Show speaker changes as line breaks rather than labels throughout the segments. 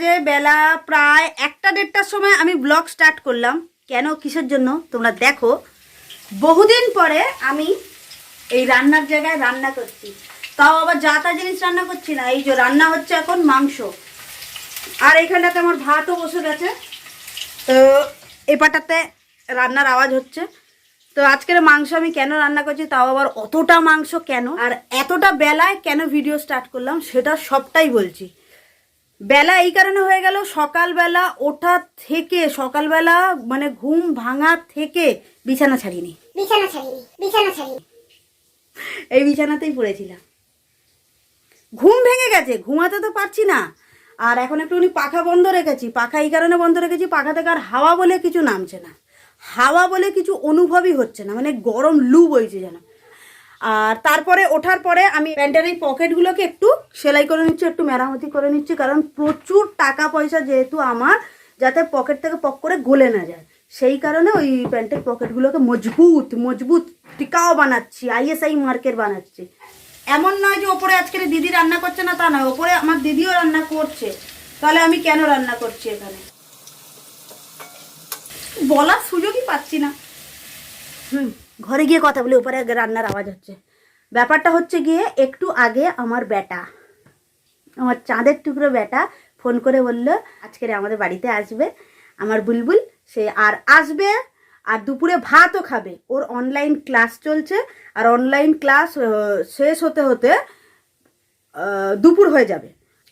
বাজে বেলা প্রায় একটা দেড়টার সময় আমি ব্লগ স্টার্ট করলাম। কেন? কিসের জন্য? তোমরা দেখো। বহুদিন পরে আমি এই রান্নার জায়গায় রান্না করছি। তাও আবার যা তা জিনিস রান্না করছি না। এই যে রান্না হচ্ছে এখন মাংস। আর এইখানটাতে আমার ভাতও বসে গেছে। তো এপাটাতে রান্নার আওয়াজ হচ্ছে। তো আজকের মাংস আমি কেন রান্না করছি, তাও আবার অতটা মাংস কেন? আর এতটা বেলায় কেন ভিডিও স্টার্ট করলাম, সেটা সবটাই বলছি। বেলা এই কারণে হয়ে গেল সকালবেলা ওঠা থেকে সকালবেলা মানে ঘুম ভাঙা থেকে বিছানা ছাড়িনি।
বিছানা ছাড়িনি বিছানা ছাড়িনি।
এই বিছানাতেই পড়েছিলাম। ঘুম ভেঙে গেছে ঘুমাতে তো পারছি না। আর এখন একটুখানি পাখা বন্ধ রেখেছি পাখা এই কারণে বন্ধ রেখেছি পাখা থেকে আর হাওয়া বলে কিছু নামছে না। হাওয়া বলে কিছু অনুভবই হচ্ছে না মানে গরম লু বইছে যেন। আর তারপরে ওঠার পরে আমি প্যান্টের এই পকেটগুলোকে একটু সেলাই করে নিচ্ছি, একটু মেরামতি করে নিচ্ছি, কারণ প্রচুর টাকা পয়সা যেহেতু আমার, যাতে পকেট থেকে পক করে গলে না যায়। সেই কারণে ওই প্যান্টের পকেটগুলোকে মজবুত মজবুত টিকাও বানাচ্ছি আইএসআই মার্কের বানাচ্ছি। এমন নয় যে ওপরে আজকের দিদি রান্না করছে না তা নয়, ওপরে আমার দিদিও রান্না করছে। তাহলে আমি কেন রান্না করছি এখানে? বলার সুযোগই পাচ্ছি না। হুম, ঘরে গিয়ে কথা বলি আগে রান্নার আওয়াজ হচ্ছে। ব্যাপারটা হচ্ছে গিয়ে, একটু আগে আমার বেটা, আমার চাঁদের টুকরো বেটা ফোন করে বলল আজকের আমাদের বাড়িতে আসবে। আমার বুলবুল, সে আর আসবে, আর দুপুরে ভাতও খাবে। ওর অনলাইন ক্লাস চলছে, আর অনলাইন ক্লাস শেষ হতে হতে দুপুর হয়ে যাবে।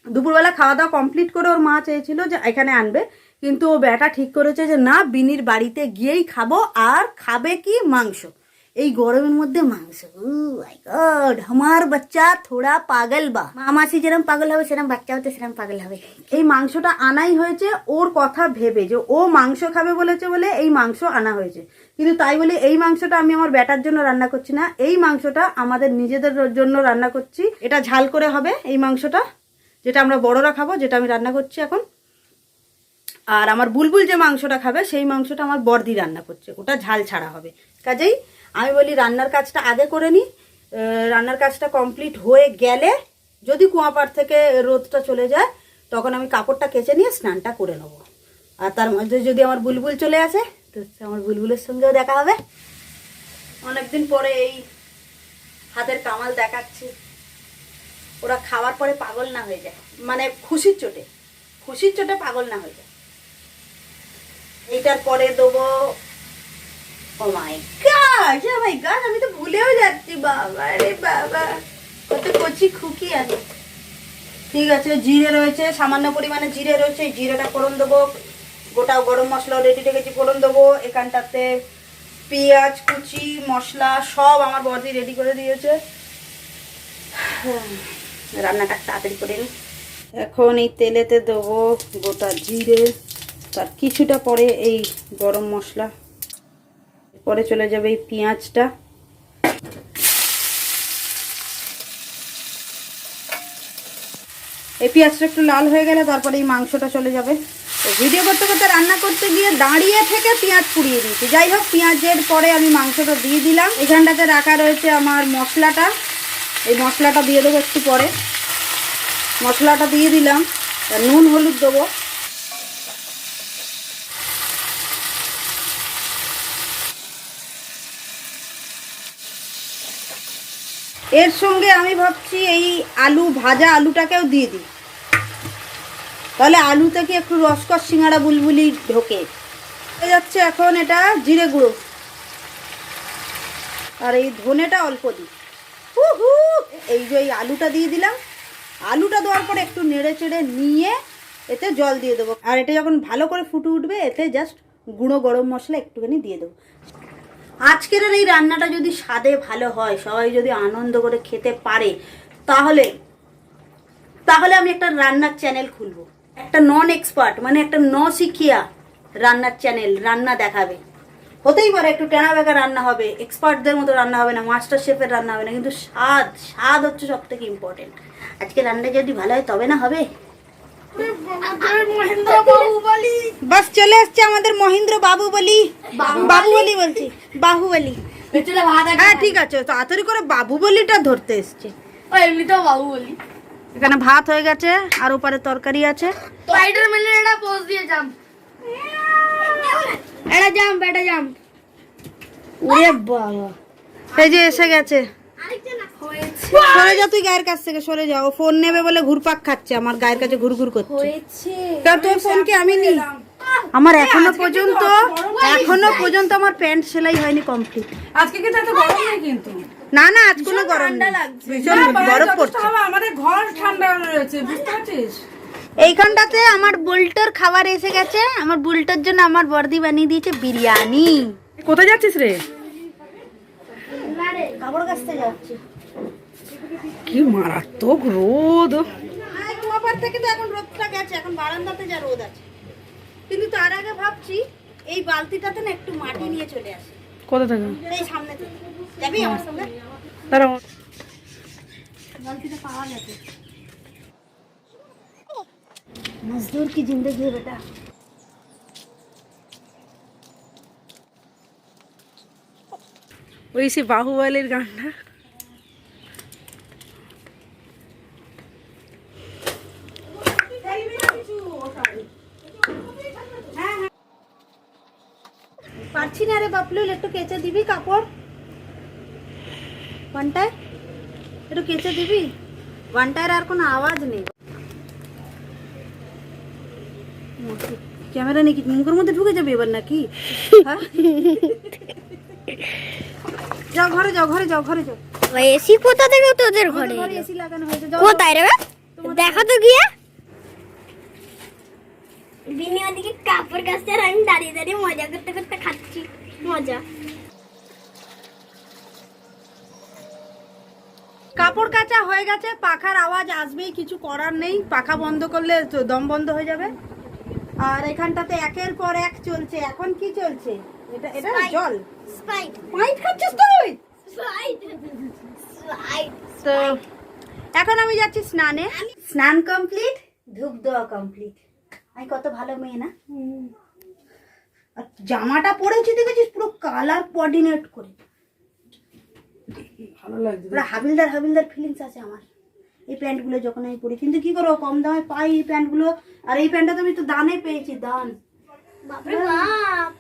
দুপুরবেলা খাওয়া দাওয়া কমপ্লিট করে ওর মা চেয়েছিল যে এখানে আনবে। কিন্তু ও বেটা ঠিক করেছে যে না বিনির বাড়িতে গিয়েই খাব আর খাবে কি? মাংস। এই গরমের মধ্যে মাংস। গড আমার বাচ্চা থোড়া পাগল বা। মামাসি যেরকম পাগল হবে সেরকম বাচ্চা হতে সেরকম পাগল হবে। এই মাংসটা আনাই হয়েছে ওর কথা ভেবে যে ও মাংস খাবে বলেছে বলে এই মাংস আনা হয়েছে। কিন্তু তাই বলে এই মাংসটা আমি আমার ব্যাটার জন্য রান্না করছি না। এই মাংসটা আমাদের নিজেদের জন্য রান্না করছি। এটা ঝাল করে হবে এই মাংসটা যেটা আমরা বড়রা খাব যেটা আমি রান্না করছি এখন। আর আমার বুলবুল যে মাংসটা খাবে, সেই মাংসটা আমার বর্দি রান্না করছে। ওটা ঝাল ছাড়া হবে। কাজেই আমি বলি, রান্নার কাজটা আগে করে নিই রান্নার কাজটা কমপ্লিট হয়ে গেলে যদি কুয়াপাড় থেকে রোদটা চলে যায়, তখন আমি কাপড়টা কেচে নিয়ে স্নানটা করে নেব। আর তার মধ্যে যদি আমার বুলবুল চলে আসে, তো আমার বুলবুলের সঙ্গেও দেখা হবে। অনেকদিন পরে এই হাতের কামাল দেখাচ্ছি। ওরা খাওয়ার পরে পাগল না হয়ে যায়। মানে খুশির চোটে। খুশির চোটে পাগল না হয়ে যায়। এইটার পরে দেবো ও গড আমি তো ভুলেও যাচ্ছি, বাবা রে বাবা। কত কচি খুকি আমি। ঠিক আছে, জিরে রয়েছে, সামান্য পরিমাণে জিরে রয়েছে জিরেটা ফোড়ন দেবো। গোটা গরম মশলা রেডি রেখেছি, ফোড়ন দেবো। এখানটাতে পেঁয়াজ, কুচি, মশলা, সব আমার বদি রেডি করে দিয়েছে। রান্নাটা তাড়াতাড়ি করে এখন এই তেলেতে দেবো গোটা জিরে। তার কিছুটা পরে এই গরম মশলা। পরে চলে যাবে এই পেঁয়াজটা। এই পেঁয়াজটা একটু লাল হয়ে গেলে তারপরে এই মাংসটা চলে যাবে। তো ভিডিও করতে করতে রান্না করতে গিয়ে দাঁড়িয়ে থেকে পেঁয়াজ পুড়িয়ে দিয়েছি। যাই হোক, পেঁয়াজের পরে আমি মাংসটা দিয়ে দিলাম। এখানটাতে রাখা রয়েছে আমার মশলাটা। এই মশলাটা দিয়ে দেবো একটু পরে। মশলাটা দিয়ে দিলাম। নুন, হলুদ দেবো। এর সঙ্গে আমি ভাবছি এই আলু, ভাজা আলুটাকেও দিয়ে দিই। তাহলে আলু থেকে একটু রসকস, সিঙ্গাড়া, বুলবুলি ঢোকে? হয়ে যাচ্ছে এখন এটা জিরে গুঁড়ো। আর এই ধনেটা অল্প দিই। হু এই যে এই আলুটা দিয়ে দিলাম। আলুটা দেওয়ার পরে একটু নেড়ে চেড়ে নিয়ে এতে জল দিয়ে দেবো। আর এটা যখন ভালো করে ফুটে উঠবে, এতে জাস্ট গুঁড়ো গরম মশলা একটুখানি দিয়ে দেবো। আজকের এই রান্নাটা যদি স্বাদে ভালো হয়, সবাই যদি আনন্দ করে খেতে পারে, তাহলে তাহলে আমি একটা রান্নার চ্যানেল খুলবো। একটা নন এক্সপার্ট মানে একটা ন শিখিয়া রান্নার চ্যানেল রান্না দেখাবে। হতেই পারে একটু টেনা বেকা রান্না হবে এক্সপার্টদের মতো রান্না হবে না মাস্টার শেফের রান্না হবে না, কিন্তু স্বাদ স্বাদ হচ্ছে সব থেকে ইম্পর্টেন্ট আজকে রান্না যদি ভালো হয়, তবে না হবে? বাস চলে আসছে আমাদের মহেন্দ্র বাবু বলি বাবু বলি বলছি বাহুবলি। হ্যাঁ ঠিক আছে তাড়াতাড়ি করে বাবু বলিটা ধরতে এসছে।
এমনিতেও বাবু বলি
এখানে ভাত হয়ে গেছে আর ওপারে তরকারি আছে।
স্পাইডারম্যানের একটা পোজ দিয়ে জাম্প এটা জাম্প এটা জাম্প
ওরে বাবা। এই যে এসে গেছে। সরে যা তুই গায়ের কাছ থেকে সরে যা। ও ফোন নেবে বলে ঘুরপাক খাচ্ছে আমার গায়ের কাছে ঘুরঘুর করছে।
হয়েছে।
কারণ তোর ফোন কি আমি নি? আমার এখনও পর্যন্ত এখনও পর্যন্ত আমার প্যান্ট সেলাই হয়নি কমপ্লিট
আজকে কিন্তু এত গরম নেই কিন্তু।
না না আজ কোনো গরম নেই। ভীষণ বরফ পড়ছে।
আমাদের ঘর ঠান্ডা রয়েছে বুঝতে পারছিস?
এইখানটাতে আমার বুলটোর খাবার এসে গেছে। আমার বুলটোর জন্য আমার বর্দি বানিয়ে দিয়েছে বিরিয়ানি।
কোথায় যাচ্ছিস রে? কি মারাত্মক রোদ।
থেকে তো এখন রোদটা গেছে এখন বারান্দাতে যা রোদ আছে। কিন্তু তার আগে ভাবছি এই বালতিটাতে না একটু মাটি নিয়ে চলে আসি।
কোথা থেকে?
এই সামনে যাবি আমার সামনে
দাঁড়াও।
বালতিটা পাওয়া গেছে। মজদুর কি জিন্দগি বেটা?
ওই সে বাহুবলের গানটা।
পারছি না রে বাপলু, একটু কেচে দিবি কাপড়? ওয়ানটায় একটু কেচে দিবি? ওয়ানটায় আর কোনো আওয়াজ নেই। ক্যামেরা নাকি মুখের মধ্যে ঢুকে যাবে এবার নাকি? হ্যাঁ? যাও ঘরে যাও ঘরে যাও ঘরে যাও।
এসি কোথা থেকে তোদের ঘরে?
এসি লাগানো হয়েছে
কোথায় রে দেখা তো গিয়ে। বিনি ওদিকে কাপড় কাচতে আর আমি দাঁড়িয়ে দাঁড়িয়ে মজা করতে করতে খাচ্ছি। মজা।
কাপড় কাচা হয়ে গেছে পাখার আওয়াজ আসবেই কিছু করার নেই। পাখা বন্ধ করলে তো দম বন্ধ হয়ে যাবে। আর এখানটাতে একের পর এক চলছে। এখন কি চলছে? এটা এটা জল।
স্পাইড
পাইপ খাচ্ছিস তুই?
স্পাইড স্পাইড
তো এখন আমি যাচ্ছি স্নানে। স্নান কমপ্লিট ধূপ দেওয়া কমপ্লিট আমি কত ভালো মেয়ে না? আর জামাটা পরেছি দেখেছিস? পুরো কালার কোঅর্ডিনেট করে।
ভালো লাগছে
পুরো হাবিলদার হাবিলদার ফিলিংস আছে আমার। এই প্যান্টগুলো যখন আমি পরি কিন্তু কি করব কম দামে পাই এই প্যান্টগুলো। আর এই প্যান্টটা তো আমি তো দানে পেয়েছি দান।
বাপরে বাপ।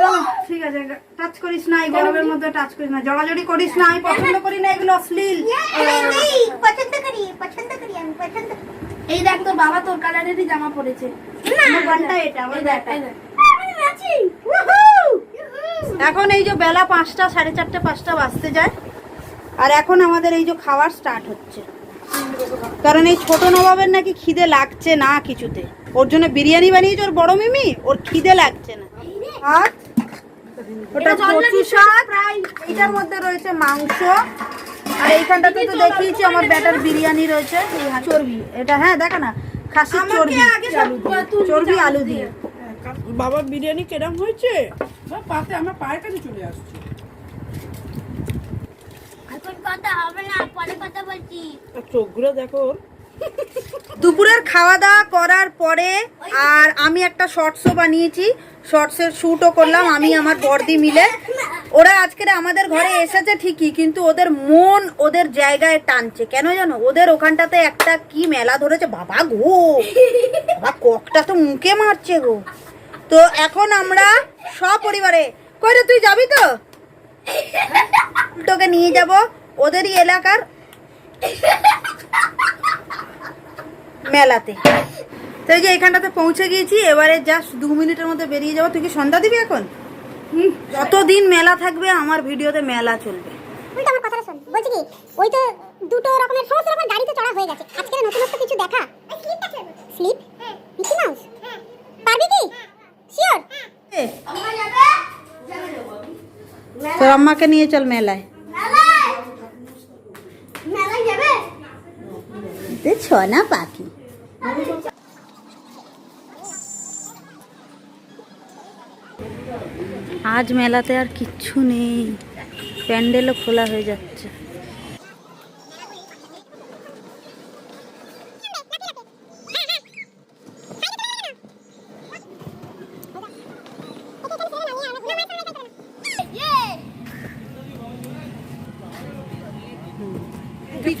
চলো ঠিক আছে টাচ করিস না এই গরমের মধ্যে টাচ করিস না জড়াজড়ি করিস না আমি পছন্দ করি না এগুলো অশ্লীল।
পছন্দ করি পছন্দ করি আমি পছন্দ
এই দেখ তোর বাবা তোর কালারেরই জামা পরেছে।
এটা গানটা এখন এই যে বেলা পাঁচটা সাড়ে চারটে পাঁচটা বাজতে যায়। আর এখন আমাদের এই যে খাবার স্টার্ট হচ্ছে। কারণ এই ছোট নবাবের নাকি খিদে লাগছে না কিছুতে। ওর জন্য বিরিয়ানি বানিয়েছে ওর বড় মিমি ওর খিদে লাগছে না। আর ওটা কচু শাক এইটার মধ্যে রয়েছে মাংস। আর এইখানটাতে তো দেখিয়েছি আমার ব্যাটার বিরিয়ানি রয়েছে চর্বি। এটা হ্যাঁ দেখা না খাসির চর্বি চর্বি আলু দিয়ে।
বাবা বিরিয়ানি কেরম হয়েছে? পাতে আমার পায়ের কাছে চলে আসছে।
এখন কথা হবে না পরে কথা বলছি।
চোখগুলো দেখো।
দুপুরের খাওয়া দাওয়া করার পরে আর আমি একটা শর্টসও বানিয়েছি। শর্টসের শ্যুটও করলাম, আমি আমার বর্দি মিলে। ওরা আজকের আমাদের ঘরে এসেছে ঠিকই, কিন্তু ওদের মন ওদের জায়গায় টানছে। কেন জানো? ওদের ওখানটাতে একটা কি মেলা ধরেছে? বাবা গো! বাবা, ককটা তো মুখে মারছে গো। তো এখন আমরা সপরিবারে কই রে, তুই যাবি তো? তোকে নিয়ে যাব। ওদেরই এলাকার মেলাতে। তো এই যে এখানটাতে পৌঁছে গিয়েছি এবারে জাস্ট দু মিনিটের মধ্যে বেরিয়ে যাব। তুই কি সন্ধ্যা দিবি এখন? যতদিন মেলা থাকবে আমার ভিডিওতে মেলা চলবে।
উল্টো আমার কথাটা শোন বলছি কি ওই তো দুটো রকমের সমস্ত রকমের গাড়িতে চড়া হয়ে গেছে। আজকে নতুনত্ব কিছু দেখা। স্লিপ মিকি মাউস পারবি কি? শিওর
তোর আম্মাকে নিয়ে চল মেলায়
যাবে
তে ছনা পাখি। আজ মেলাতে আর কিচ্ছু নেই। প্যান্ডেলও খোলা হয়ে যাচ্ছে।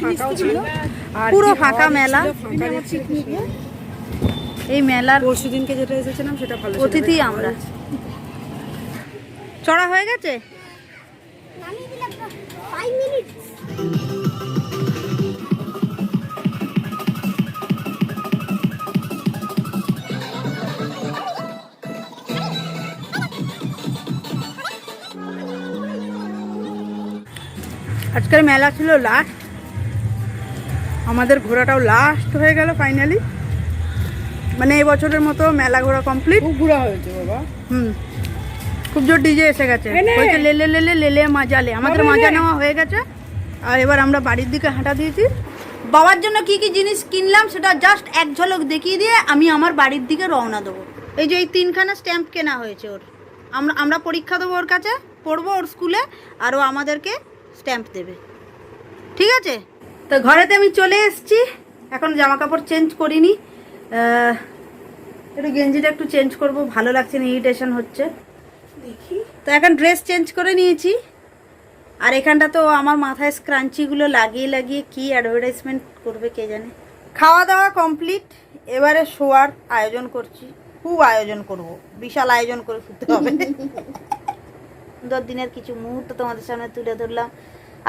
ফাঁকাও ছিল?
পুরো ফাঁকা মেলা।
ফাঁকা
এই মেলার
পরশু দিনকে যেটা এসেছিলাম সেটা ভালো
অতিথি আমরা। চড়া হয়ে গেছে? আজকের মেলা ছিল লাস্ট আমাদের ঘোরাটাও লাস্ট হয়ে গেল ফাইনালি মানে এই বছরের মতো মেলা ঘোরা কমপ্লিট
খুব ঘোরা হয়েছে বাবা।
হুম। খুব জোর ডিজে এসে গেছে। বলছে লেলে লেলে লেলে মাজালে আমাদের মাজা নেওয়া হয়ে গেছে। আর এবার আমরা বাড়ির দিকে হাঁটা দিয়েছি। বাবার জন্য কি কি জিনিস কিনলাম সেটা জাস্ট এক ঝলক দেখিয়ে দিয়ে আমি আমার বাড়ির দিকে রওনা দেবো। এই যে এই তিনখানা স্ট্যাম্প কেনা হয়েছে ওর। আমরা আমরা পরীক্ষা দেবো ওর কাছে পড়ব ওর স্কুলে আর ও আমাদেরকে স্ট্যাম্প দেবে। ঠিক আছে? তো ঘরেতে আমি চলে এসেছি। এখন জামা কাপড় চেঞ্জ করিনি একটু গেঞ্জিটা একটু চেঞ্জ করব ভালো লাগছে না ইরিটেশন হচ্ছে।
দেখি।
তো এখন ড্রেস চেঞ্জ করে নিয়েছি। আর এখানটা তো আমার মাথায় স্ক্রাঞ্চিগুলো লাগিয়ে লাগিয়ে কি অ্যাডভার্টাইজমেন্ট করবে কে জানে। খাওয়া দাওয়া কমপ্লিট এবারে শোয়ার আয়োজন করছি। খুব আয়োজন করব বিশাল আয়োজন করে শুতে হবে। সুন্দর দিনের কিছু মুহূর্ত তোমাদের সামনে তুলে ধরলাম।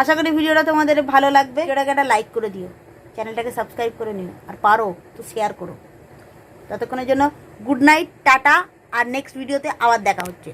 আশা করি ভিডিওটা তোমাদের ভালো লাগবে। ভিডিওটাকে একটা লাইক করে দিও। চ্যানেলটাকে সাবস্ক্রাইব করে নিও। আর পারো তো শেয়ার করো। ততক্ষণের জন্য গুড নাইট টাটা। আর নেক্সট ভিডিওতে আবার দেখা হচ্ছে।